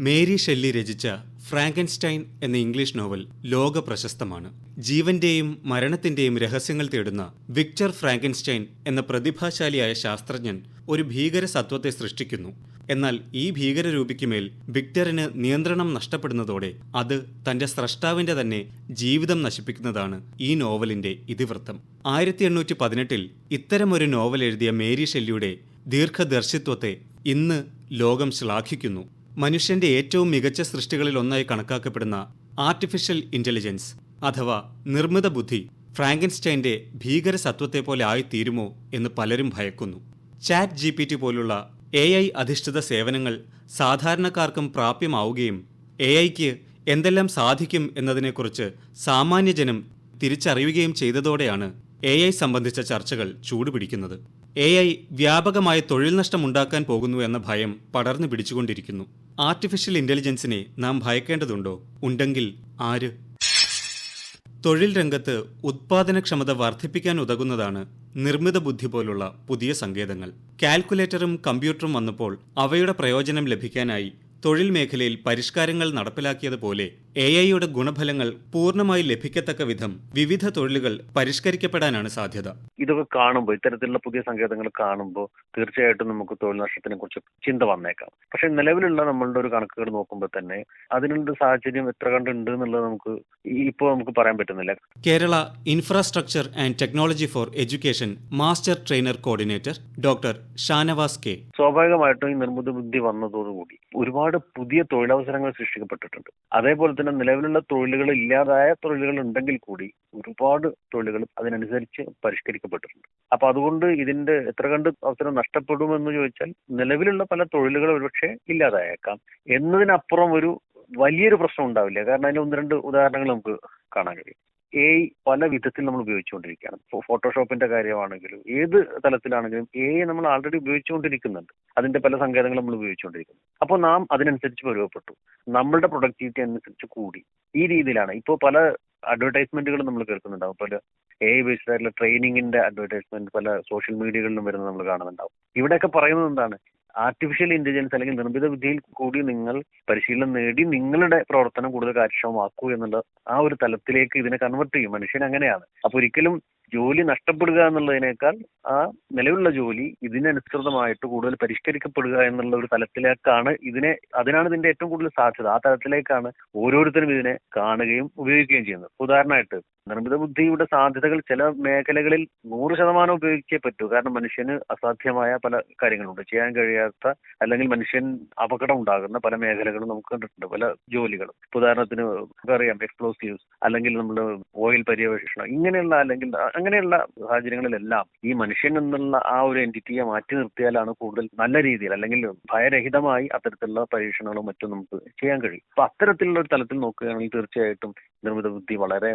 Mary Shelley രചിച്ച Frankenstein എന്ന English novel ലോക പ്രശസ്തമാണ്. ജീവന്റെയും മരണത്തിന്റെയും രഹസ്യങ്ങൾ തേടുന്ന വിക്ടർ ഫ്രാങ്കൻസ്റ്റൈൻ എന്ന പ്രതിഭാശാലിയായ ശാസ്ത്രജ്ഞൻ ഒരു ഭീകര സത്വത്തെ സൃഷ്ടിക്കുന്നു. എന്നാൽ ഈ ഭീകരരൂപിക്കുമേൽ വിക്ടറിന് നിയന്ത്രണം നഷ്ടപ്പെടുന്നതോടെ അത് തന്റെ സ്രഷ്ടാവിന്റെ തന്നെ ജീവിതം നശിപ്പിക്കുന്നതാണ് ഈ നോവലിന്റെ ഇതിവൃത്തം. ആയിരത്തി എണ്ണൂറ്റി പതിനെട്ടിൽ ഇത്തരമൊരു നോവൽ എഴുതിയ മേരി ഷെല്ലിയുടെ ദീർഘദർശിത്വത്തെ ഇന്ന് ലോകം ശ്ലാഘിക്കുന്നു. മനുഷ്യന്റെ ഏറ്റവും മികച്ച സൃഷ്ടികളിൽ ഒന്നായി കണക്കാക്കപ്പെടുന്ന ആർട്ടിഫിഷ്യൽ ഇന്റലിജൻസ് അഥവാ നിർമ്മിത ബുദ്ധി ഫ്രാങ്കൻസ്റ്റൈന്റെ ഭീകര സത്വത്തെ പോലെ ആയിത്തീരുമോ എന്ന് പലരും ഭയക്കുന്നു. ചാറ്റ് ജി പോലുള്ള എ ഐ അധിഷ്ഠിത സേവനങ്ങൾ സാധാരണക്കാർക്കും പ്രാപ്യമാവുകയും എ ഐക്ക് എന്തെല്ലാം സാധിക്കും എന്നതിനെക്കുറിച്ച് സാമാന്യജനം തിരിച്ചറിയുകയും ചെയ്തതോടെയാണ് എ ഐ സംബന്ധിച്ച ചർച്ചകൾ ചൂടുപിടിക്കുന്നത്. എ ഐ വ്യാപകമായ തൊഴിൽ നഷ്ടം ഉണ്ടാക്കാൻ പോകുന്നു എന്ന ഭയം പടർന്നു പിടിച്ചുകൊണ്ടിരിക്കുന്നു. ആർട്ടിഫിഷ്യൽ ഇന്റലിജൻസിനെ നാം ഭയക്കേണ്ടതുണ്ടോ? ഉണ്ടെങ്കിൽ ആര്? തൊഴിൽ രംഗത്ത് ഉത്പാദനക്ഷമത വർദ്ധിപ്പിക്കാൻ ഉതകുന്നതാണ് നിർമ്മിത ബുദ്ധി പോലുള്ള പുതിയ സങ്കേതങ്ങൾ. കാൽക്കുലേറ്ററും കമ്പ്യൂട്ടറും വന്നപ്പോൾ അവയുടെ പ്രയോജനം ലഭിക്കാനായി തൊഴിൽ മേഖലയിൽ പരിഷ്കാരങ്ങൾ നടപ്പിലാക്കിയതുപോലെ എ ഐയുടെ ഗുണഫലങ്ങൾ പൂർണമായി ലഭിക്കത്തക്ക വിധം വിവിധ തൊഴിലുകൾ പരിഷ്കരിക്കപ്പെടാനാണ് സാധ്യത. ഇതൊക്കെ കാണുമ്പോൾ ഇത്തരത്തിലുള്ള പുതിയ സങ്കേതങ്ങൾ കാണുമ്പോൾ തീർച്ചയായിട്ടും നമുക്ക് തൊഴിൽ നഷ്ടത്തിനെ കുറിച്ച് ചിന്ത വന്നേക്കാം. പക്ഷെ നിലവിലുള്ള നമ്മളുടെ ഒരു കണക്കുകൾ നോക്കുമ്പോൾ തന്നെ അതിനുള്ള സാഹചര്യം എത്ര കണ്ടുണ്ട് എന്നുള്ളത് നമുക്ക് ഇപ്പോൾ നമുക്ക് പറയാൻ പറ്റുന്നില്ല. Kerala infrastructure and technology for education master trainer coordinator doctor Shanavas K. സ്വാഭാവികമായിട്ടും ഈ നിർമ്മിത ബുദ്ധി വന്നതോടുകൂടി ഒരുപാട് പുതിയ തൊഴിലവസരങ്ങൾ സൃഷ്ടിക്കപ്പെട്ടിട്ടുണ്ട്. അതേപോലെ തന്നെ നിലവിലുള്ള തൊഴിലുകൾ ഇല്ലാതായ തൊഴിലുകൾ ഉണ്ടെങ്കിൽ കൂടി ഒരുപാട് തൊഴിലുകൾ അതിനനുസരിച്ച് പരിഷ്കരിക്കപ്പെട്ടിട്ടുണ്ട്. അപ്പൊ അതുകൊണ്ട് ഇതിന്റെ എത്ര കണ്ട് അവസരം നഷ്ടപ്പെടുമെന്ന് ചോദിച്ചാൽ നിലവിലുള്ള പല തൊഴിലുകൾ ഒരുപക്ഷെ ഇല്ലാതായേക്കാം. എന്നതിനപ്പുറം ഒരു വലിയൊരു പ്രശ്നം ഉണ്ടാവില്ല. കാരണം അതിന് ഒന്ന് രണ്ട് ഉദാഹരണങ്ങൾ നമുക്ക് കാണാൻ കഴിയും. എ പല വിധത്തിൽ നമ്മൾ ഉപയോഗിച്ചുകൊണ്ടിരിക്കുകയാണ്. ഫോട്ടോഷോപ്പിന്റെ കാര്യമാണെങ്കിലും ഏത് തലത്തിലാണെങ്കിലും എ നമ്മൾ ആൾറെഡി ഉപയോഗിച്ചുകൊണ്ടിരിക്കുന്നുണ്ട്. അതിന്റെ പല സങ്കേതങ്ങളും നമ്മൾ ഉപയോഗിച്ചുകൊണ്ടിരിക്കുന്നു. അപ്പോൾ നാം അതിനനുസരിച്ച് പരുവപ്പെട്ടു നമ്മളുടെ പ്രൊഡക്ടിവിറ്റി അനുസരിച്ച് കൂടി. ഈ രീതിയിലാണ്. ഇപ്പോൾ പല അഡ്വർടൈസ്മെന്റുകൾ നമ്മൾ കേൾക്കുന്നുണ്ടാവും. പല എ ബേസ്ഡ് ആയിട്ടുള്ള ട്രെയിനിങ്ങിന്റെ അഡ്വർടൈസ്മെന്റ് പല സോഷ്യൽ മീഡിയകളിലും വരുന്നത് നമ്മൾ കാണുന്നുണ്ടാവും. ഇവിടെയൊക്കെ പറയുന്നത് എന്താണ്? ആർട്ടിഫിഷ്യൽ ഇന്റലിജൻസ് അല്ലെങ്കിൽ നിർമ്മിത ബുദ്ധിയിൽ കൂടി നിങ്ങൾ പരിശീലനം നേടി നിങ്ങളുടെ പ്രവർത്തനം കൂടുതൽ കാര്യക്ഷമമാക്കൂ എന്നുള്ള ആ ഒരു തലത്തിലേക്ക് ഇതിനെ കൺവെർട്ട് ചെയ്യും. മനുഷ്യൻ അങ്ങനെയാണ്. അപ്പൊ ഒരിക്കലും ജോലി നഷ്ടപ്പെടുക എന്നുള്ളതിനേക്കാൾ ആ നിലവിലുള്ള ജോലി ഇതിനനുസൃതമായിട്ട് കൂടുതൽ പരിഷ്കരിക്കപ്പെടുക എന്നുള്ള ഒരു തലത്തിലേക്കാണ് ഇതിനെ അതിനാണ് ഇതിന്റെ ഏറ്റവും കൂടുതൽ സാധ്യത. ആ തലത്തിലേക്കാണ് ഓരോരുത്തരും ഇതിനെ കാണുകയും ഉപയോഗിക്കുകയും ചെയ്യുന്നത്. ഉദാഹരണമായിട്ട് നിർമ്മിത ബുദ്ധിയുടെ സാധ്യതകൾ ചില മേഖലകളിൽ നൂറ് ശതമാനം ഉപയോഗിക്കേ പറ്റൂ. കാരണം മനുഷ്യന് അസാധ്യമായ പല കാര്യങ്ങളുണ്ട്. ചെയ്യാൻ കഴിയാത്ത അല്ലെങ്കിൽ മനുഷ്യൻ അപകടം ഉണ്ടാകുന്ന പല മേഖലകളും നമുക്ക് കണ്ടിട്ടുണ്ട്. പല ജോലികളും. ഉദാഹരണത്തിന് നമുക്കറിയാം എക്സ്പ്ലോസീവ്സ് അല്ലെങ്കിൽ നമ്മൾ ഓയിൽ പര്യവേഷണം ഇങ്ങനെയുള്ള അല്ലെങ്കിൽ അങ്ങനെയുള്ള സാഹചര്യങ്ങളിലെല്ലാം ഈ മനുഷ്യൻ എന്നുള്ള ആ ഒരു എന്റിറ്റിയെ മാറ്റി നിർത്തിയാലാണ് കൂടുതൽ നല്ല രീതിയിൽ അല്ലെങ്കിൽ ഭയരഹിതമായി അത്തരത്തിലുള്ള പരീക്ഷണങ്ങളും മറ്റും നമുക്ക് ചെയ്യാൻ കഴിയും. അപ്പൊ അത്തരത്തിലുള്ള ഒരു തലത്തിൽ നോക്കുകയാണെങ്കിൽ തീർച്ചയായിട്ടും നിർമ്മിത ബുദ്ധി വളരെ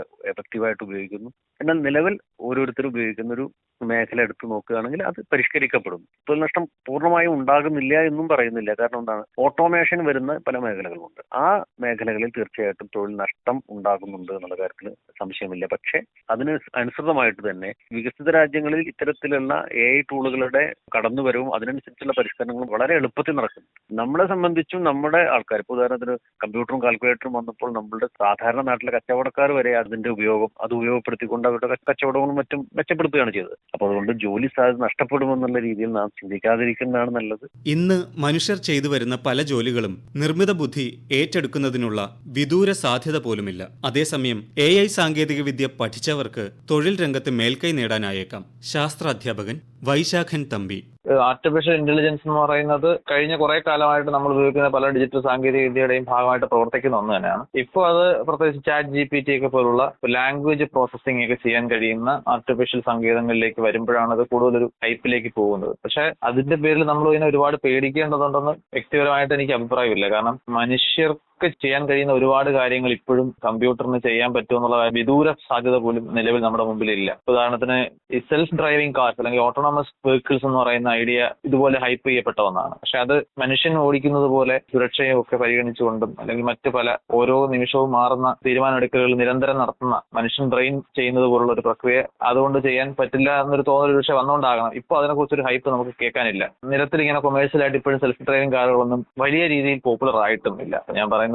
എഫക്റ്റീവായിട്ട് ഉപയോഗിക്കുന്നു. എന്നാൽ നിലവിൽ ഓരോരുത്തരും ഉപയോഗിക്കുന്ന ഒരു മേഖല എടുത്തു നോക്കുകയാണെങ്കിൽ അത് പരിഷ്കരിക്കപ്പെടും തൊഴിൽ നഷ്ടം പൂർണമായും ഉണ്ടാകുന്നില്ല എന്നും പറയുന്നില്ല. കാരണം എന്താണ്? ഓട്ടോമേഷൻ വരുന്ന പല മേഖലകളുമുണ്ട്. ആ മേഖലകളിൽ തീർച്ചയായിട്ടും തൊഴിൽ നഷ്ടം ഉണ്ടാകുന്നുണ്ട് എന്നുള്ള കാര്യത്തിൽ സംശയമില്ല. പക്ഷേ അതിന് അനുസൃതമായിട്ട് തന്നെ വികസിത രാജ്യങ്ങളിൽ ഇത്തരത്തിലുള്ള എ ഐ ടൂളുകളുടെ കടന്നുവരവും അതിനനുസരിച്ചുള്ള പരിഷ്കരണങ്ങളും വളരെ എളുപ്പത്തിൽ നടക്കും നമ്മളെ സംബന്ധിച്ചും നമ്മുടെ ആൾക്കാർ ഇപ്പോൾ ഉദാഹരണത്തിന് കമ്പ്യൂട്ടറും കാൽക്കുലേറ്ററും വന്നപ്പോൾ നമ്മളുടെ സാധാരണ നാട്ടിലെ കച്ചവടക്കാർ വരെ അതിന്റെ ഉപയോഗം അത് ഉപയോഗപ്പെടുത്തിക്കൊണ്ട് അവരുടെ കച്ചവടങ്ങളും മറ്റും മെച്ചപ്പെടുത്തുകയാണ് ചെയ്തത്. അപ്പോൾ അതുകൊണ്ട് ജോലി സാധ്യത നഷ്ടപ്പെടുമെന്നുള്ള രീതിയിൽ നാം ചിന്തിക്കാതിരിക്കുന്നതാണ് നല്ലത്. ഇന്ന് മനുഷ്യർ ചെയ്തു വരുന്ന പല ജോലികളും നിർമ്മിത ബുദ്ധി ഏറ്റെടുക്കുന്നതിനുള്ള വിദൂര സാധ്യത പോലുമില്ല. അതേസമയം എ ഐ സാങ്കേതികവിദ്യ പഠിച്ചവർക്ക് തൊഴിൽ രംഗത്ത് മേൽക്കൈ നേടാനായേക്കാം. ശാസ്ത്രാധ്യാപകൻ വൈശാഖൻ തമ്പി. ആർട്ടിഫിഷ്യൽ ഇന്റലിജൻസ് എന്ന് പറയുന്നത് കഴിഞ്ഞ കുറെ കാലമായിട്ട് നമ്മൾ ഉപയോഗിക്കുന്ന പല ഡിജിറ്റൽ സാങ്കേതിക വിദ്യയുടെയും ഭാഗമായിട്ട് പ്രവർത്തിക്കുന്ന ഒന്ന് തന്നെയാണ്. ഇപ്പോൾ അത് പ്രത്യേകിച്ച് ചാറ്റ് ജി പി ടി ഒക്കെ പോലുള്ള ലാംഗ്വേജ് പ്രോസസ്സിംഗ് ഒക്കെ ചെയ്യാൻ കഴിയുന്ന ആർട്ടിഫിഷ്യൽ സംഗീതങ്ങളിലേക്ക് വരുമ്പോഴാണ് അത് കൂടുതൽ ഒരു ടൈപ്പിലേക്ക് പോകുന്നത്. പക്ഷെ അതിന്റെ പേരിൽ നമ്മൾ ഇതിനെ ഒരുപാട് പേടിക്കേണ്ടതുണ്ടെന്ന് വ്യക്തിപരമായിട്ട് എനിക്ക് അഭിപ്രായമില്ല. കാരണം മനുഷ്യർ നമുക്ക് ചെയ്യാൻ കഴിയുന്ന ഒരുപാട് കാര്യങ്ങൾ ഇപ്പോഴും കമ്പ്യൂട്ടറിന് ചെയ്യാൻ പറ്റുമെന്നുള്ള വിദൂര സാധ്യത പോലും നിലവിൽ നമ്മുടെ മുമ്പിൽ ഇല്ല ഉദാഹരണത്തിന് ഈ സെൽഫ് ഡ്രൈവിംഗ് കാർസ് അല്ലെങ്കിൽ ഓട്ടോണമസ് വെഹിക്കിൾസ് എന്ന് പറയുന്ന ഐഡിയ ഇതുപോലെ ഹൈപ്പ് ചെയ്യപ്പെട്ട ഒന്നാണ്. പക്ഷെ അത് മനുഷ്യൻ ഓടിക്കുന്നത് പോലെ സുരക്ഷയും ഒക്കെ പരിഗണിച്ചുകൊണ്ടും അല്ലെങ്കിൽ മറ്റ് പല ഓരോ നിമിഷവും മാറുന്ന തീരുമാനമെടുക്കലുകൾ നിരന്തരം നടത്തുന്ന മനുഷ്യൻ ബ്രെയിൻ ചെയ്യുന്നത് പോലുള്ള ഒരു പ്രക്രിയ അതുകൊണ്ട് ചെയ്യാൻ പറ്റില്ല എന്നൊരു തോന്നൽ പക്ഷെ വന്നുകൊണ്ടാകണം ഇപ്പോൾ അതിനെക്കുറിച്ചൊരു ഹൈപ്പ് നമുക്ക് കേൾക്കാനില്ല. നിരത്തിൽ ഇങ്ങനെ കൊമേഴ്സ്യൽ ആയിട്ട് ഇപ്പോഴും സെൽഫ് ഡ്രൈവിംഗ് കാറുകളൊന്നും വലിയ രീതിയിൽ പോപ്പുലർ ആയിട്ടുമില്ല ഞാൻ പറയുന്നത്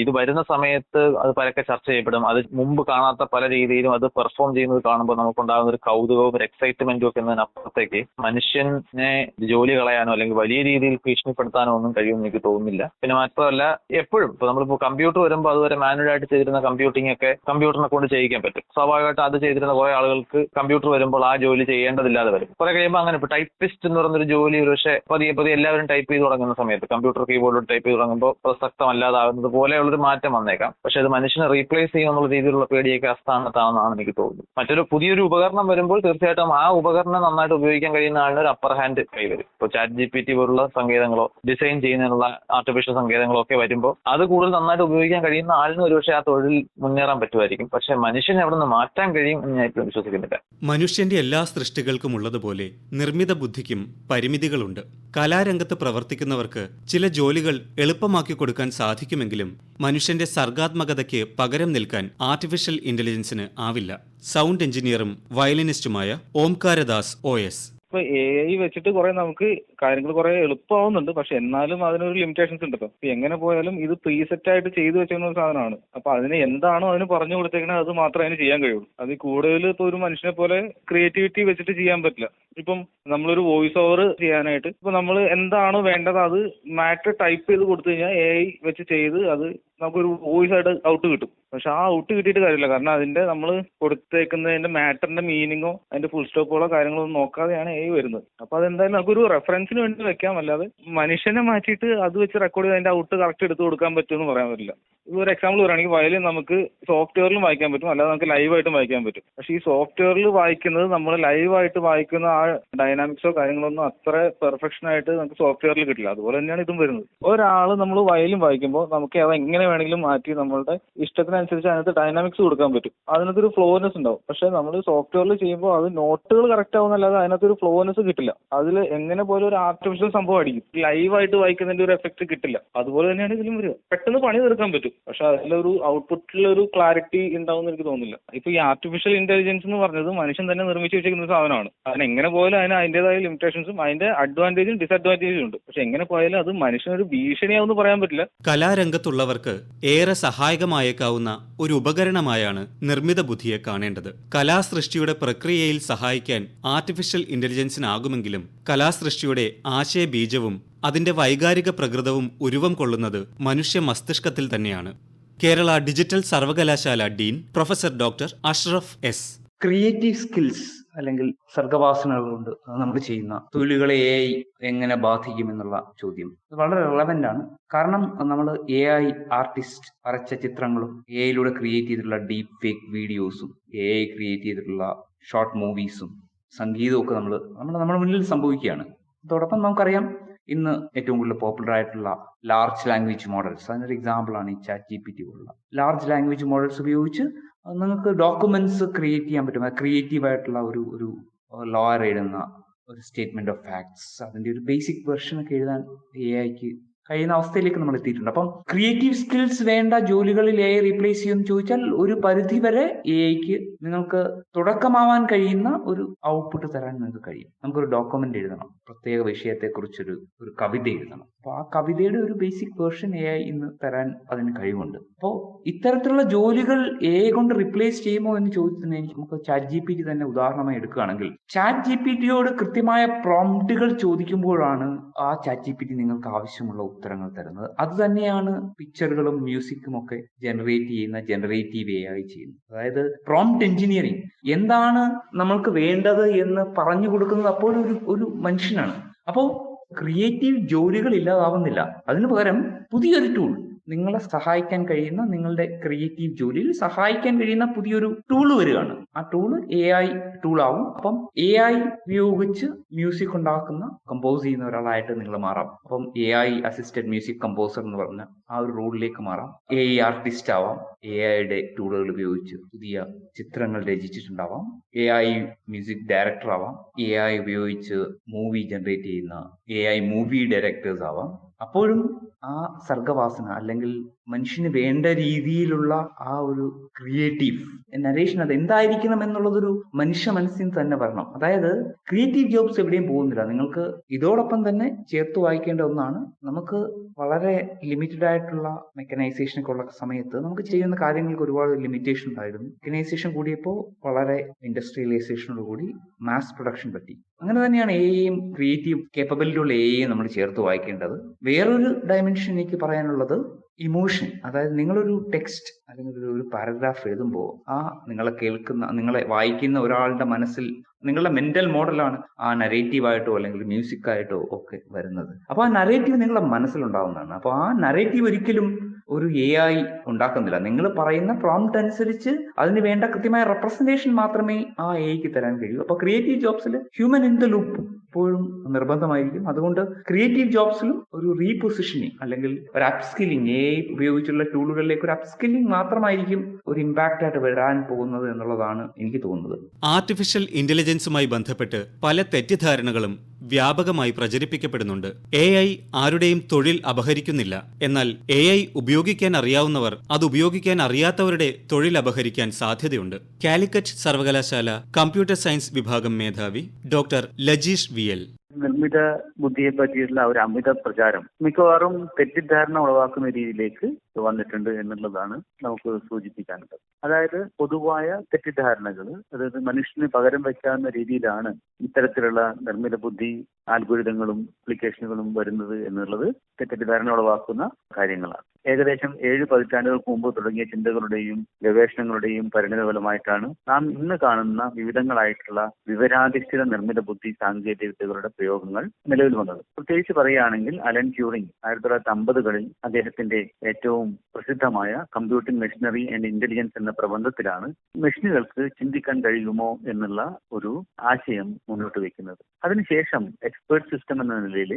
ഇത് വരുന്ന സമയത്ത് അത് പരക്കെ ചർച്ച ചെയ്യപ്പെടും. അത് മുമ്പ് കാണാത്ത പല രീതിയിലും അത് പെർഫോം ചെയ്യുന്നത് കാണുമ്പോൾ നമുക്കുണ്ടാകുന്ന ഒരു കൗതുകവും ഒരു എക്സൈറ്റ്മെന്റും ഒക്കെ എന്നതിനപ്പുറത്തേക്ക് മനുഷ്യനെ ജോലി കളയാനോ അല്ലെങ്കിൽ വലിയ രീതിയിൽ ഭീഷണിപ്പെടുത്താനോ ഒന്നും കഴിയുമെന്ന് എനിക്ക് തോന്നുന്നില്ല. പിന്നെ മാത്രമല്ല എപ്പോഴും ഇപ്പൊ നമ്മളിപ്പോ കമ്പ്യൂട്ടർ വരുമ്പോൾ അതുവരെ മാനുവൽ ആയിട്ട് ചെയ്തിരുന്ന കമ്പ്യൂട്ടിംഗ് ഒക്കെ കമ്പ്യൂട്ടറിനെ കൊണ്ട് ചെയ്യിക്കാൻ പറ്റും. സ്വാഭാവികമായിട്ട് അത് ചെയ്തിരുന്ന കുറെ ആളുകൾക്ക് കമ്പ്യൂട്ടർ വരുമ്പോൾ ആ ജോലി ചെയ്യേണ്ടതില്ലാതെ വരും. കുറെ കഴിയുമ്പോൾ അങ്ങനെ ഇപ്പൊ ടൈപ്പിസ്റ്റ് എന്ന് പറയുന്നൊരു ജോലി ഒരു പക്ഷേ പതിയെ പതിയെ എല്ലാവരും ടൈപ്പ് ചെയ്ത് തുടങ്ങുന്ന സമയത്ത് കമ്പ്യൂട്ടർ കീബോർഡ് ടൈപ്പ് ചെയ്ത് തുടങ്ങുമ്പോൾ പ്രസക്തമല്ലാതാകുന്നത് പോലെയുള്ളൊരു മാറ്റം വന്നേക്കാം. പക്ഷെ അത് മനുഷ്യനെ റീപ്ലേസ് ചെയ്യും എന്നുള്ള രീതിയിലുള്ള പേടിയൊക്കെ അസ്ഥാനത്താണെന്നാണ് എനിക്ക് തോന്നുന്നത്. മറ്റൊരു പുതിയൊരു ഉപകരണം വരുമ്പോൾ തീർച്ചയായിട്ടും ആ ഉപകരണം നന്നായിട്ട് ഉപയോഗിക്കാൻ കഴിയുന്ന ആളിന് ഒരു അപ്പർ ഹാൻഡ് കൈ വരും. ഇപ്പോൾ ചാറ്റ് ജി പി ടി പോലുള്ള സങ്കേതങ്ങളോ ഡിസൈൻ ചെയ്യുന്നതിനുള്ള ആർട്ടിഫിഷ്യൽ സങ്കേതങ്ങളോ ഒക്കെ വരുമ്പോൾ അത് കൂടുതൽ നന്നായിട്ട് ഉപയോഗിക്കാൻ കഴിയുന്ന ആളിന് ഒരുപക്ഷെ ആ തൊഴിൽ മുന്നേറാൻ പറ്റുമായിരിക്കും. പക്ഷെ മനുഷ്യനെ അവിടെ നിന്ന് മാറ്റാൻ കഴിയും എന്ന് ഞാൻ വിശ്വസിക്കുന്നില്ല. മനുഷ്യന്റെ എല്ലാ സൃഷ്ടികൾക്കും ഉള്ളതുപോലെ നിർമ്മിത ബുദ്ധിക്കും പരിമിതികളുണ്ട്. കലാരംഗത്ത് പ്രവർത്തിക്കുന്നവർക്ക് ചില ജോലികൾ എളുപ്പമാക്കി കൊടുക്കാൻ സാധിക്കുമെങ്കിലും മനുഷ്യന്റെ സർഗാത്മകതയ്ക്ക് പകരം നിൽക്കാൻ ആർട്ടിഫിഷ്യൽ ഇന്റലിജൻസിന് ആവില്ല. സൗണ്ട് എഞ്ചിനീയറും വയലിനിസ്റ്റുമായ ഓംകാരദാസ് ഒ എസ്. ഇപ്പൊ എ ഐ വെച്ചിട്ട് കുറെ നമുക്ക് കാര്യങ്ങൾ കുറെ എളുപ്പമാവുന്നുണ്ട്. പക്ഷെ എന്നാലും അതിനൊരു ലിമിറ്റേഷൻസ് ഉണ്ട് ഇപ്പൊ. എങ്ങനെ പോയാലും ഇത് പ്രീസെറ്റ് ആയിട്ട് ചെയ്തു വെച്ചിരുന്ന ഒരു സാധനമാണ്. അപ്പൊ അതിന് എന്താണോ അതിന് പറഞ്ഞു കൊടുത്തേക്കണേ അത് മാത്രമേ അതിന് ചെയ്യാൻ കഴിയുള്ളൂ. അത് കൂടുതൽ ഇപ്പൊ ഒരു മനുഷ്യനെ പോലെ ക്രിയേറ്റിവിറ്റി വെച്ചിട്ട് ചെയ്യാൻ പറ്റില്ല. ഇപ്പം നമ്മളൊരു വോയിസ് ഓവർ ചെയ്യാനായിട്ട് ഇപ്പൊ നമ്മൾ എന്താണോ വേണ്ടത് അത് മാറ്റർ ടൈപ്പ് ചെയ്ത് കൊടുത്തു കഴിഞ്ഞാൽ എ ഐ വെച്ച് ചെയ്ത് അത് നമുക്കൊരു വോയിസ് ആയിട്ട് ഔട്ട് കിട്ടും. പക്ഷെ ആ ഔട്ട് കിട്ടിയിട്ട് കാര്യമില്ല. കാരണം അതിന്റെ നമ്മൾ കൊടുത്തേക്കുന്നതിന്റെ മാറ്ററിന്റെ മീനിങ്ങോ അതിന്റെ ഫുൾ സ്റ്റോപ്പുകളോ കാര്യങ്ങളോ നോക്കാതെയാണ് എ വരുന്നത്. അപ്പൊ അതെന്തായാലും നമുക്കൊരു റെഫറൻസിന് വേണ്ടി വെക്കാം. അല്ലാതെ മനുഷ്യനെ മാറ്റിയിട്ട് അത് വെച്ച് റെക്കോർഡ് ചെയ്ത് അതിന്റെ ഔട്ട് കറക്റ്റ് എടുത്ത് കൊടുക്കാൻ പറ്റുമെന്ന് പറയാൻ പറ്റില്ല. ഒരു എക്സാമ്പിൾ പറയുകയാണെങ്കിൽ വയലിൻ നമുക്ക് സോഫ്റ്റ്വെയറിലും വായിക്കാൻ പറ്റും. അല്ലാതെ നമുക്ക് ലൈവായിട്ടും വായിക്കാൻ പറ്റും. പക്ഷെ ഈ സോഫ്റ്റ്വെയറിൽ വായിക്കുന്നത് നമ്മൾ ലൈവായിട്ട് വായിക്കുന്ന ആ ഡൈനാമിക്സോ കാര്യങ്ങളോ ഒന്നും അത്ര പെർഫെക്ഷൻ ആയിട്ട് നമുക്ക് സോഫ്റ്റ്വെയറിൽ കിട്ടില്ല. അതുപോലെ തന്നെയാണ് ഇതും വരുന്നത്. ഒരാൾ നമ്മൾ വയലിൻ വായിക്കുമ്പോൾ നമുക്ക് അത് എങ്ങനെ വേണമെങ്കിലും മാറ്റി നമ്മളുടെ ഇഷ്ടത്തിനനുസരിച്ച് അതിനകത്ത് ഡൈനാമിക്സ് കൊടുക്കാൻ പറ്റും. അതിനകത്തൊരു ഫ്ലോനെസ് ഉണ്ടാവും. പക്ഷെ നമ്മൾ സോഫ്റ്റ്വെയറിൽ ചെയ്യുമ്പോൾ അത് നോട്ടുകൾ കറക്റ്റ് ആവുന്നല്ലാതെ അതിനകത്തൊരു ഫ്ലോനെസ് കിട്ടില്ല. അതിൽ എങ്ങനെ പോലെ ഒരു ആർട്ടിഫിഷ്യൽ സംഭവം അടിക്കും ലൈവായിട്ട് വായിക്കുന്നതിന്റെ ഒരു എഫക്ട് കിട്ടില്ല. അതുപോലെ തന്നെയാണ് ഇതിലും വരിക. പെട്ടെന്ന് പണി തീർക്കാൻ പറ്റും. പക്ഷെ അതിലൊരു ഔട്ട്പുട്ടിൽ ഒരു ക്ലാരിറ്റി ഉണ്ടാവും എനിക്ക് തോന്നുന്നില്ല. ഇപ്പൊ ഈ ആർട്ടിഫിഷ്യൽ ഇന്റലിജൻസ് എന്ന് പറഞ്ഞത് മനുഷ്യൻ തന്നെ നിർമ്മിച്ചു വെച്ചിരിക്കുന്ന ഒരു സാധനമാണ്. അതിന് എങ്ങനെ പോയാലും അതിന് അതിന്റേതായ ലിമിറ്റേഷൻസും അതിന്റെ അഡ്വാന്റേജും ഡിസഡ്വാന്റേജും ഉണ്ട്. പക്ഷെ എങ്ങനെ പോയാലും അത് മനുഷ്യനൊരു ഭീഷണിയാവെന്ന് പറയാൻ പറ്റില്ല. കലാരംഗത്തുള്ളവർക്ക് ഏറെ സഹായകമായേക്കാവുന്ന ഒരു ഉപകരണമായാണ് നിർമ്മിത ബുദ്ധിയെ കാണേണ്ടത്. കലാസൃഷ്ടിയുടെ പ്രക്രിയയിൽ സഹായിക്കാൻ ആർട്ടിഫിഷ്യൽ ഇന്റലിജൻസിനാകുമെങ്കിലും കലാസൃഷ്ടിയുടെ ആശയബീജവും അതിന്റെ വൈകാരിക പ്രകൃതവും ഉരുവം കൊള്ളുന്നത് മനുഷ്യ മസ്തിഷ്കത്തിൽ തന്നെയാണ്. കേരള ഡിജിറ്റൽ സർവകലാശാല dean professor doctor Ashraf S. Creative skills അല്ലെങ്കിൽ സർഗവാസനകൾ കൊണ്ട് നമ്മൾ ചെയ്യുന്ന തൊഴിലുകളെ എ ഐ എങ്ങനെ ബാധിക്കും എന്നുള്ള ചോദ്യം വളരെ റെലവെന്റ് ആണ്. കാരണം നമ്മൾ എ ഐ ആർട്ടിസ്റ്റ് വരച്ച ചിത്രങ്ങളും എ ഐയിലൂടെ ക്രിയേറ്റ് ചെയ്തിട്ടുള്ള ഡീപ് ഫേക്ക് വീഡിയോസും എ ഐ ക്രിയേറ്റ് ചെയ്തിട്ടുള്ള ഷോർട്ട് മൂവീസും സംഗീതവും ഒക്കെ നമ്മൾ നമ്മൾ നമ്മുടെ മുന്നിൽ സംഭവിക്കുകയാണ്. അതോടൊപ്പം നമുക്കറിയാം ഇന്ന് ഏറ്റവും കൂടുതൽ പോപ്പുലർ ആയിട്ടുള്ള ലാർജ് ലാംഗ്വേജ് മോഡൽസ് അതിനൊരു എക്സാമ്പിൾ ആണ് ഈ ചാറ്റ് ജി പി ടി പോലുള്ള. ലാർജ് ലാംഗ്വേജ് മോഡൽസ് ഉപയോഗിച്ച് നിങ്ങൾക്ക് ഡോക്യുമെന്റ്സ് ക്രിയേറ്റ് ചെയ്യാൻ പറ്റും. ക്രിയേറ്റീവ് ആയിട്ടുള്ള ഒരു ഒരു ലോയർ എഴുതുന്ന? ഒരു സ്റ്റേറ്റ്മെന്റ് ഓഫ് ഫാക്ട്സ് അതിന്റെ ഒരു ബേസിക് വെർഷൻ ഒക്കെ എഴുതാൻ എ ഐക്ക് കഴിയുന്ന അവസ്ഥയിലേക്ക് നമ്മൾ എത്തിയിട്ടുണ്ട്. അപ്പം ക്രിയേറ്റീവ് സ്കിൽസ് വേണ്ട ജോലികളിൽ എ ഐ റീപ്ലേസ് ചെയ്യുമെന്ന് ചോദിച്ചാൽ ഒരു പരിധി വരെ എ ഐക്ക് നിങ്ങൾക്ക് തുടക്കമാവാൻ കഴിയുന്ന ഒരു ഔട്ട്പുട്ട് തരാൻ നിങ്ങൾക്ക് കഴിയും. നമുക്കൊരു ഡോക്യുമെന്റ് എഴുതണം. പ്രത്യേക വിഷയത്തെക്കുറിച്ചൊരു ഒരു കവിത എഴുതണം. അപ്പോൾ ആ കവിതയുടെ ഒരു ബേസിക് വേർഷൻ എ ഐ ഇന്ന് തരാൻ അതിന് കഴിവുണ്ട്. അപ്പോൾ ഇത്തരത്തിലുള്ള ജോലികൾ എ ഐ കൊണ്ട് റിപ്ലേസ് ചെയ്യുമോ എന്ന് ചോദിച്ചതിന് നമുക്ക് ചാറ്റ് ജി പി ടി തന്നെ ഉദാഹരണമായി എടുക്കുകയാണെങ്കിൽ ചാറ്റ് ജി പി ടിയോട് കൃത്യമായ പ്രോംപ്റ്റുകൾ ചോദിക്കുമ്പോഴാണ് ആ ചാറ്റ് ജി പി ടി നിങ്ങൾക്ക് ആവശ്യമുള്ള ഉത്തരങ്ങൾ തരുന്നത്. അത് തന്നെയാണ് പിക്ചറുകളും മ്യൂസിക്കും ഒക്കെ ജനറേറ്റ് ചെയ്യുന്ന ജനറേറ്റീവ് ഐ ചെയ്യുന്നത്. അതായത് പ്രോംപ്റ്റ് എഞ്ചിനീയറിംഗ് എന്താണ് നമ്മൾക്ക് വേണ്ടത് എന്ന് പറഞ്ഞു കൊടുക്കുന്നത് അപ്പോൾ ഒരു ഒരു മനുഷ്യനാണ്. അപ്പോൾ ക്രിയേറ്റീവ് ജോലികൾ ഇല്ലാതാവുന്നില്ല. അതിനു പകരം പുതിയൊരു ടൂൾ നിങ്ങളെ സഹായിക്കാൻ കഴിയുന്ന നിങ്ങളുടെ ക്രിയേറ്റീവ് ജോലിയിൽ സഹായിക്കാൻ കഴിയുന്ന പുതിയൊരു ടൂൾ വരികയാണ്. ആ ടൂൾ എ ഐ ടൂൾ ആവും. അപ്പം എ ഐ ഉപയോഗിച്ച് മ്യൂസിക് ഉണ്ടാക്കുന്ന കമ്പോസ് ചെയ്യുന്ന ഒരാളായിട്ട് നിങ്ങൾ മാറാം. അപ്പം A I assistant music composer എന്ന് പറഞ്ഞ ആ ഒരു റോളിലേക്ക് മാറാം. എ ഐ ആർട്ടിസ്റ്റ് ആവാം. എ ഐയുടെ ടൂളുകൾ ഉപയോഗിച്ച് പുതിയ ചിത്രങ്ങൾ രചിച്ചിട്ടുണ്ടാവാം. എ ഐ മ്യൂസിക് ഡയറക്ടർ ആവാം. എ ഐ ഉപയോഗിച്ച് മൂവി ജനറേറ്റ് ചെയ്യുന്ന എ ഐ മൂവി ഡയറക്ടേഴ്സ് ആവാം. അപ്പോഴും ആ സർഗവാസന അല്ലെങ്കിൽ മനുഷ്യന് വേണ്ട രീതിയിലുള്ള ആ ഒരു ക്രിയേറ്റീവ് നരേഷൻ അത് എന്തായിരിക്കണം എന്നുള്ളതൊരു മനുഷ്യ മനസ്സിൽ തന്നെ വരണം. അതായത് ക്രിയേറ്റീവ് ജോബ്സ് എവിടെയും പോകുന്നില്ല. നിങ്ങൾക്ക് ഇതോടൊപ്പം തന്നെ ചേർത്ത് വായിക്കേണ്ട ഒന്നാണ് നമുക്ക് വളരെ ലിമിറ്റഡ് ആയിട്ടുള്ള മെക്കനൈസേഷൻ ഒക്കെ ഉള്ള സമയത്ത് നമുക്ക് ചെയ്യുന്ന കാര്യങ്ങൾക്ക് ഒരുപാട് ലിമിറ്റേഷൻ ഉണ്ടായിരുന്നു. മെക്കനൈസേഷൻ കൂടിയപ്പോൾ വളരെ ഇൻഡസ്ട്രിയലൈസേഷനോട് കൂടി മാസ് പ്രൊഡക്ഷൻ പറ്റി. അങ്ങനെ തന്നെയാണ് എ ഐയും ക്രിയേറ്റീവ് കേപ്പബിലിറ്റി ഉള്ള എ ഐയും നമ്മൾ ചേർത്ത് വായിക്കേണ്ടത്. വേറൊരു ഡയമെൻഷൻ എനിക്ക് പറയാനുള്ളത് ഇമോഷൻ അതായത് നിങ്ങളൊരു ടെക്സ്റ്റ് അല്ലെങ്കിൽ ഒരു പാരഗ്രാഫ് എഴുതുമ്പോൾ ആ നിങ്ങളെ കേൾക്കുന്ന നിങ്ങളെ വായിക്കുന്ന ഒരാളുടെ മനസ്സിൽ നിങ്ങളുടെ മെന്റൽ മോഡലാണ് ആ നരേറ്റീവായിട്ടോ അല്ലെങ്കിൽ മ്യൂസിക് ആയിട്ടോ ഒക്കെ വരുന്നത്. അപ്പോൾ ആ നരേറ്റീവ് നിങ്ങളുടെ മനസ്സിലുണ്ടാവുന്നതാണ്. അപ്പോൾ ആ നരേറ്റീവ് ഒരിക്കലും ഒരു എ ഐ ഉണ്ടാക്കുന്നില്ല. നിങ്ങൾ പറയുന്ന പ്രോംപ്റ്റ് അനുസരിച്ച് അതിന് വേണ്ട കൃത്യമായ റെപ്രസെന്റേഷൻ മാത്രമേ ആ എ ഐക്ക് തരാൻ കഴിയൂ. അപ്പോൾ ക്രിയേറ്റീവ് ജോബ്സിൽ ഹ്യൂമൻ ഇൻ ദ ലൂപ്പ് എപ്പോഴും നിർബന്ധമായിരിക്കും. അതുകൊണ്ട് ക്രിയേറ്റീവ് ജോബ്സിലും ഒരു റീപൊസിഷനിങ് അല്ലെങ്കിൽ ഒരു അപ്സ്കില്ലിംഗ് എ ഉപയോഗിച്ചുള്ള ടൂളുകളിലേക്ക് ഒരു അപ്സ്കില്ലിംഗ് മാത്രമായിരിക്കും ഒരു ഇമ്പാക്റ്റ് ആയിട്ട് വരാൻ പോകുന്നത് എന്നുള്ളതാണ് എനിക്ക് തോന്നുന്നത്. ആർട്ടിഫിഷ്യൽ ഇന്റലിജൻസുമായി ബന്ധപ്പെട്ട് പല തെറ്റിദ്ധാരണകളും വ്യാപകമായി പ്രചരിപ്പിക്കപ്പെടുന്നുണ്ട്. എ ഐ ആരുടെയും തൊഴിൽ അപഹരിക്കുന്നില്ല. എന്നാൽ എ ഐ ഉപയോഗിക്കാൻ അറിയാവുന്നവർ അത് ഉപയോഗിക്കാൻ അറിയാത്തവരുടെ തൊഴിൽ അപഹരിക്കാൻ സാധ്യതയുണ്ട്. കാലിക്കറ്റ് സർവകലാശാല കമ്പ്യൂട്ടർ സയൻസ് വിഭാഗം മേധാവി ഡോക്ടർ ലജീഷ് വി എൽ നിർമ്മിത ബുദ്ധിയെ പറ്റിയിട്ടുള്ള ഒരു അമിത പ്രചാരം മിക്കവാറും തെറ്റിദ്ധാരണ ഉളവാക്കുന്ന രീതിയിലേക്ക് വന്നിട്ടുണ്ട് എന്നുള്ളതാണ് നമുക്ക് സൂചിപ്പിക്കാനുള്ളത്. അതായത് പൊതുവായ തെറ്റിദ്ധാരണകൾ അതായത് മനുഷ്യന് പകരം വയ്ക്കാവുന്ന രീതിയിലാണ് ഇത്തരത്തിലുള്ള നിർമ്മിത ബുദ്ധി ആൽഗുരിതങ്ങളും അപ്ലിക്കേഷനുകളും വരുന്നത് എന്നുള്ളത് തെറ്റിദ്ധാരണ ഉളവാക്കുന്ന കാര്യങ്ങളാണ്. ഏകദേശം ഏഴ് പതിറ്റാണ്ടുകൾക്ക് മുമ്പ് തുടങ്ങിയ ചിന്തകളുടെയും ഗവേഷണങ്ങളുടെയും പരിണിത ഫലമായിട്ടാണ് നാം ഇന്ന് കാണുന്ന വിവിധങ്ങളായിട്ടുള്ള വിവരാധിഷ്ഠിത നിർമ്മിത ബുദ്ധി സാങ്കേതിക വിദ്യകളുടെ പ്രയോഗങ്ങൾ നിലവിൽ വന്നത്. പ്രത്യേകിച്ച് പറയുകയാണെങ്കിൽ അലൻ ട്യൂറിംഗ് ആയിരത്തി തൊള്ളായിരത്തി അമ്പതുകളിൽ അദ്ദേഹത്തിന്റെ ഏറ്റവും പ്രസിദ്ധമായ കമ്പ്യൂട്ടിംഗ് മെഷീനറി ആൻഡ് ഇന്റലിജൻസ് എന്ന പ്രബന്ധത്തിലാണ് മെഷീനുകൾക്ക് ചിന്തിക്കാൻ കഴിയുമോ എന്നുള്ള ഒരു ആശയം മുന്നോട്ട് വയ്ക്കുന്നത് അതിനുശേഷം എക്സ്പേർട്ട് സിസ്റ്റം എന്ന നിലയിൽ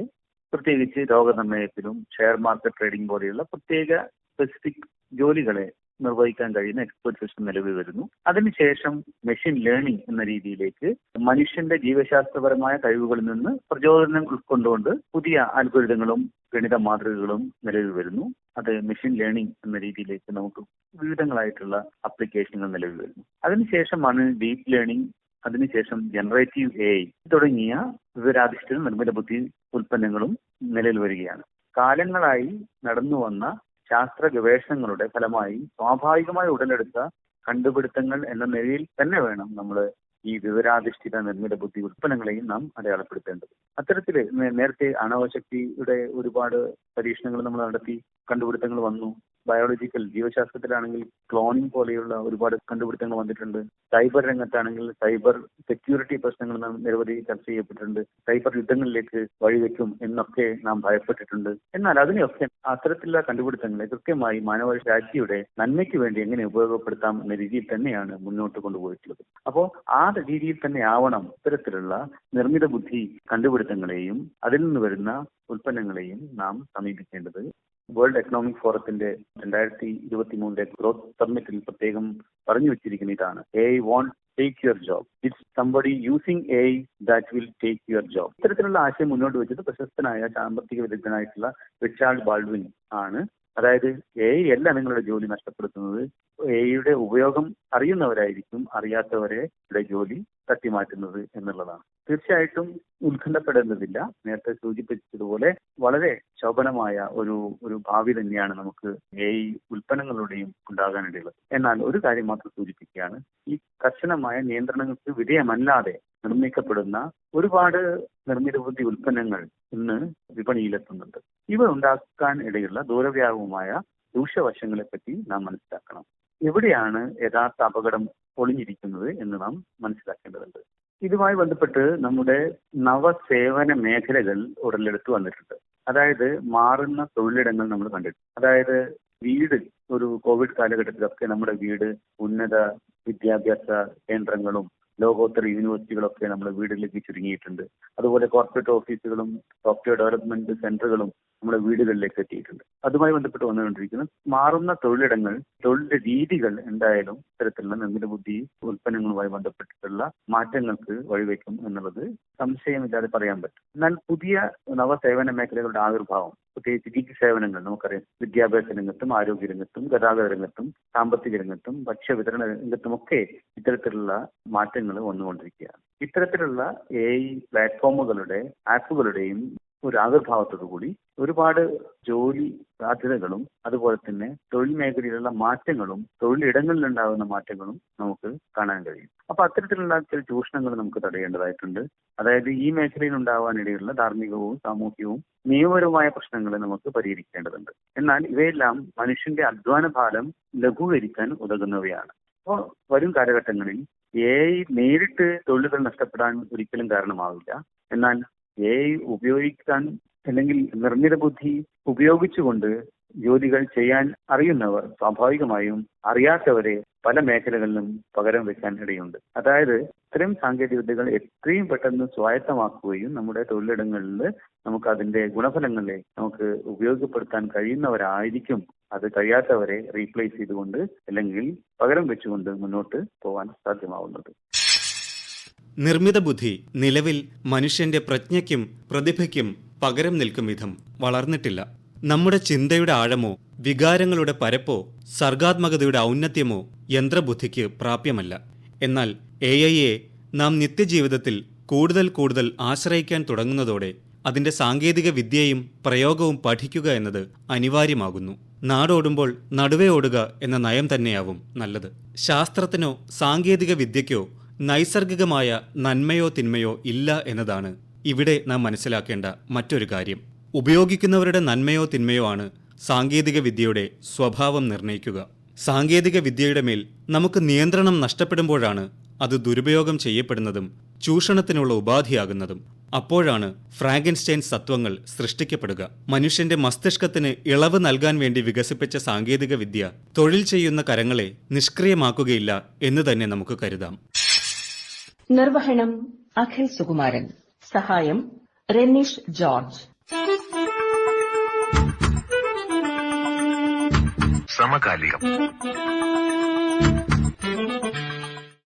പ്രത്യേകിച്ച് രോഗനിർണയത്തിലും ഷെയർ മാർക്കറ്റ് ട്രേഡിംഗ് പോലെയുള്ള പ്രത്യേക സ്പെസിഫിക് ജോലികളെ നിർവഹിക്കാൻ കഴിയുന്ന എക്സ്പേർട്ട് സിസ്റ്റം നിലവിൽ വരുന്നു. അതിനുശേഷം മെഷീൻ ലേണിംഗ് എന്ന രീതിയിലേക്ക് മനുഷ്യന്റെ ജീവശാസ്ത്രപരമായ കഴിവുകളിൽ നിന്ന് പ്രചോദനം ഉൾക്കൊണ്ടുകൊണ്ട് പുതിയ അൽഗോരിതങ്ങളും ഗണിത മാതൃകകളും നിലവിൽ വരുന്നു. അത് മെഷീൻ ലേണിംഗ് എന്ന രീതിയിലേക്ക് നമുക്ക് വിവിധങ്ങളായിട്ടുള്ള ആപ്ലിക്കേഷനുകൾ നിലവിൽ വരുന്നു. അതിനുശേഷമാണ് ഡീപ് ലേണിംഗ് അതിനുശേഷം ജനറേറ്റീവ് എ തുടങ്ങിയ വിവരാധിഷ്ഠിത നിർമ്മിത ബുദ്ധി ഉൽപ്പന്നങ്ങളും നിലവിൽ വരികയാണ്. കാലങ്ങളായി നടന്നു വന്ന ശാസ്ത്ര ഗവേഷണങ്ങളുടെ ഫലമായി സ്വാഭാവികമായി ഉടലെടുത്ത കണ്ടുപിടുത്തങ്ങൾ എന്ന നിലയിൽ തന്നെ വേണം നമ്മൾ ഈ വിവരാധിഷ്ഠിത നിർമ്മിത ബുദ്ധി ഉൽപ്പന്നങ്ങളെയും നാം അടയാളപ്പെടുത്തേണ്ടത്. അത്തരത്തിൽ നേരത്തെ അണവശക്തിയുടെ ഒരുപാട് പരീക്ഷണങ്ങൾ നമ്മൾ നടത്തി കണ്ടുപിടുത്തങ്ങൾ വന്നു. ബയോളജിക്കൽ ജീവശാസ്ത്രത്തിലാണെങ്കിൽ ക്ലോണിംഗ് പോലെയുള്ള ഒരുപാട് കണ്ടുപിടുത്തങ്ങൾ വന്നിട്ടുണ്ട്. സൈബർ രംഗത്താണെങ്കിൽ സൈബർ സെക്യൂരിറ്റി പ്രശ്നങ്ങൾ നാം നിരവധി ചർച്ച ചെയ്യപ്പെട്ടിട്ടുണ്ട്. സൈബർ യുദ്ധങ്ങളിലേക്ക് വഴിവെക്കും എന്നൊക്കെ നാം ഭയപ്പെട്ടിട്ടുണ്ട്. എന്നാൽ അതിനെയൊക്കെ അത്തരത്തിലുള്ള കണ്ടുപിടുത്തങ്ങളെ കൃത്യമായി മാനവ രാജ്യയുടെ നന്മയ്ക്ക് വേണ്ടി എങ്ങനെ ഉപയോഗപ്പെടുത്താം എന്ന രീതിയിൽ തന്നെയാണ് മുന്നോട്ട് കൊണ്ടുപോയിട്ടുള്ളത്. അപ്പോൾ ആ രീതിയിൽ തന്നെ ആവണം ഇത്തരത്തിലുള്ള നിർമ്മിത ബുദ്ധി കണ്ടുപിടുത്തങ്ങളെയും അതിൽ നിന്ന് വരുന്ന ഉൽപ്പന്നങ്ങളെയും നാം സമീപിക്കേണ്ടത് വേൾഡ് എക്കണോമിക് ഫോറത്തിന്റെ രണ്ടായിരത്തി ഇരുപത്തി മൂന്നിലെ ഗ്രോത്ത് സമ്മിറ്റിൽ പ്രത്യേകം പറഞ്ഞു വെച്ചിരിക്കുന്ന ഇതാണ് A won't take your job it's somebody using A that will take your job ഇത്തരത്തിലുള്ള ആശയം മുന്നോട്ട് വെച്ചത് പ്രശസ്തനായ സാമ്പത്തിക വിദഗ്ധനായിട്ടുള്ള റിച്ചാർഡ് ബാൾവിൻ ആണ്. അതായത് എ അല്ല നിങ്ങളുടെ ജോലി നഷ്ടപ്പെടുത്തുന്നത്. എ ഐയുടെ ഉപയോഗം അറിയുന്നവരായിരിക്കും അറിയാത്തവരെ ജോലി തട്ടിമാറ്റുന്നത് എന്നുള്ളതാണ്. തീർച്ചയായിട്ടും ഉത്കണ്ഠപ്പെടേണ്ടതില്ല. നേരത്തെ സൂചിപ്പിച്ചതുപോലെ വളരെ ശോഭനമായ ഒരു ഒരു ഭാവി തന്നെയാണ് നമുക്ക് എ ഉൽപ്പന്നങ്ങളുടെയും ഉണ്ടാകാനിടയുള്ളത്. എന്നാൽ ഒരു കാര്യം മാത്രം സൂചിപ്പിക്കുകയാണ്. ഈ കർശനമായ നിയന്ത്രണങ്ങൾക്ക് വിധേയമല്ലാതെ നിർമ്മിക്കപ്പെടുന്ന ഒരുപാട് നിർമ്മിത ബുദ്ധി ഉൽപ്പന്നങ്ങൾ ഇന്ന് വിപണിയിലെത്തുന്നുണ്ട്. ഇവ ഉണ്ടാക്കാൻ ഇടയുള്ള ദൂരവ്യാപകമായ ദൂഷ്യവശങ്ങളെ പറ്റി നാം മനസ്സിലാക്കണം. എവിടെയാണ് യഥാർത്ഥ അപകടം ഒളിഞ്ഞിരിക്കുന്നത് എന്ന് നാം മനസ്സിലാക്കേണ്ടതുണ്ട്. ഇതുമായി ബന്ധപ്പെട്ട് നമ്മുടെ നവസേവന മേഖലകൾ ഉടലെടുത്ത് വന്നിട്ടുണ്ട്. അതായത് മാറുന്ന തൊഴിലിടങ്ങൾ നമ്മൾ കണ്ടിട്ടുണ്ട്. അതായത് വീട് ഒരു കോവിഡ് കാലഘട്ടത്തിലൊക്കെ നമ്മുടെ വീട് ഉന്നത വിദ്യാഭ്യാസ കേന്ദ്രങ്ങളും ലോകോത്തര യൂണിവേഴ്സിറ്റികളൊക്കെ നമ്മുടെ വീടിലേക്ക് ചുരുങ്ങിയിട്ടുണ്ട്. അതുപോലെ കോർപ്പറേറ്റ് ഓഫീസുകളും സോഫ്റ്റ്വെയർ ഡെവലപ്മെന്റ് സെന്ററുകളും നമ്മുടെ വീടുകളിലേക്ക് എത്തിയിട്ടുണ്ട്. അതുമായി ബന്ധപ്പെട്ട് വന്നുകൊണ്ടിരിക്കുന്ന. മാറുന്ന തൊഴിലിടങ്ങൾ തൊഴിലിന്റെ രീതികൾ എന്തായാലും ഇത്തരത്തിലുള്ള നിർമ്മിത ബുദ്ധി ഉൽപ്പന്നങ്ങളുമായി ബന്ധപ്പെട്ടിട്ടുള്ള മാറ്റങ്ങൾക്ക് വഴിവെക്കും എന്നുള്ളത് സംശയമില്ലാതെ പറയാൻ പറ്റും. എന്നാൽ പുതിയ നവസേവന മേഖലകളുടെ ആവിർഭാവം പ്രത്യേകിച്ച് ഗിഗ് സേവനങ്ങൾ നമുക്കറിയാം. വിദ്യാഭ്യാസ രംഗത്തും ആരോഗ്യ രംഗത്തും ഗതാഗത രംഗത്തും സാമ്പത്തിക രംഗത്തും ഭക്ഷ്യവിതരണ രംഗത്തുമൊക്കെ ഇത്തരത്തിലുള്ള മാറ്റങ്ങൾ വന്നുകൊണ്ടിരിക്കുകയാണ്. ഇത്തരത്തിലുള്ള എ ഐ പ്ലാറ്റ്ഫോമുകളുടെ ആപ്പുകളുടെയും ഒരു ആവിർഭാവത്തോടു കൂടി ഒരുപാട് ജോലി സാധ്യതകളും അതുപോലെ തന്നെ തൊഴിൽ മേഖലയിലുള്ള മാറ്റങ്ങളും തൊഴിലിടങ്ങളിൽ ഉണ്ടാകുന്ന മാറ്റങ്ങളും നമുക്ക് കാണാൻ കഴിയും. അപ്പൊ അത്തരത്തിലുള്ള ചില ചൂഷണങ്ങൾ നമുക്ക് തടയേണ്ടതായിട്ടുണ്ട്. അതായത് ഈ മേഖലയിൽ ഉണ്ടാവാനിടയുള്ള ധാർമ്മികവും സാമൂഹികവും നിയമപരവുമായ പ്രശ്നങ്ങൾ നമുക്ക് പരിഹരിക്കേണ്ടതുണ്ട്. എന്നാൽ ഇവയെല്ലാം മനുഷ്യന്റെ അധ്വാന ഭാരം ലഘൂകരിക്കാൻ ഉതകുന്നവയാണ്. അപ്പോൾ വരും കാലഘട്ടങ്ങളിൽ എ നേരിട്ട് തൊഴിലുകൾ നഷ്ടപ്പെടാൻ ഒരിക്കലും കാരണമാവില്ല. എന്നാൽ എ ഉപയോഗിക്കാൻ അല്ലെങ്കിൽ നിർമ്മിത ബുദ്ധി ഉപയോഗിച്ചുകൊണ്ട് ജോലികൾ ചെയ്യാൻ അറിയുന്നവർ സ്വാഭാവികമായും അറിയാത്തവരെ പല മേഖലകളിലും പകരം വെക്കാൻ ഇടയുണ്ട്. അതായത് ഇത്തരം സാങ്കേതിക വിദ്യകൾ എത്രയും പെട്ടെന്ന് സ്വായത്തമാക്കുകയും നമ്മുടെ തൊഴിലിടങ്ങളിൽ നമുക്ക് അതിന്റെ ഗുണഫലങ്ങളെ നമുക്ക് ഉപയോഗപ്പെടുത്താൻ കഴിയുന്നവരായിരിക്കും. അത് കഴിയാത്തവരെ റീപ്ലേസ് ചെയ്തുകൊണ്ട് അല്ലെങ്കിൽ പകരം വെച്ചുകൊണ്ട് മുന്നോട്ട് പോകാൻ സാധ്യമാവുന്നത്. നിർമ്മിത ബുദ്ധി നിലവിൽ മനുഷ്യന്റെ പ്രജ്ഞയ്ക്കും പ്രതിഭയ്ക്കും പകരം നിൽക്കും വിധം വളർന്നിട്ടില്ല. നമ്മുടെ ചിന്തയുടെ ആഴമോ വികാരങ്ങളുടെ പരപ്പോ സർഗാത്മകതയുടെ ഔന്നത്യമോ യന്ത്രബുദ്ധിക്ക് പ്രാപ്യമല്ല. എന്നാൽ എ ഐയെ നാം നിത്യജീവിതത്തിൽ കൂടുതൽ കൂടുതൽ ആശ്രയിക്കാൻ തുടങ്ങുന്നതോടെ അതിന്റെ സാങ്കേതിക വിദ്യയും പ്രയോഗവും പഠിക്കുക എന്നത് അനിവാര്യമാകുന്നു. നാടോടുമ്പോൾ നടുവേ ഓടുക എന്ന നയം തന്നെയാവും നല്ലത്. ശാസ്ത്രത്തിനോ സാങ്കേതിക വിദ്യയ്ക്കോ നൈസർഗികമായ നന്മയോ തിന്മയോ ഇല്ല എന്നതാണ് ഇവിടെ നാം മനസ്സിലാക്കേണ്ട മറ്റൊരു കാര്യം. ഉപയോഗിക്കുന്നവരുടെ നന്മയോ തിന്മയോ ആണ് സാങ്കേതിക വിദ്യയുടെ സ്വഭാവം നിർണയിക്കുക. സാങ്കേതിക വിദ്യയുടെ മേൽ നമുക്ക് നിയന്ത്രണം നഷ്ടപ്പെടുമ്പോഴാണ് അത് ദുരുപയോഗം ചെയ്യപ്പെടുന്നതും ചൂഷണത്തിനുള്ള ഉപാധിയാകുന്നതും. അപ്പോഴാണ് ഫ്രാങ്കൻസ്റ്റൈൻ സത്വങ്ങൾ സൃഷ്ടിക്കപ്പെടുക. മനുഷ്യന്റെ മസ്തിഷ്കത്തിന് ഇളവ് നൽകാൻ വേണ്ടി വികസിപ്പിച്ച സാങ്കേതിക വിദ്യ തൊഴിൽ ചെയ്യുന്ന കരങ്ങളെ നിഷ്ക്രിയമാക്കുകയില്ല എന്ന് തന്നെ നമുക്ക് കരുതാം. നിർവഹണം അഖിൽ സുകുമാരൻ. സഹായം റെനീഷ് ജോർജ്. സമകാലികം.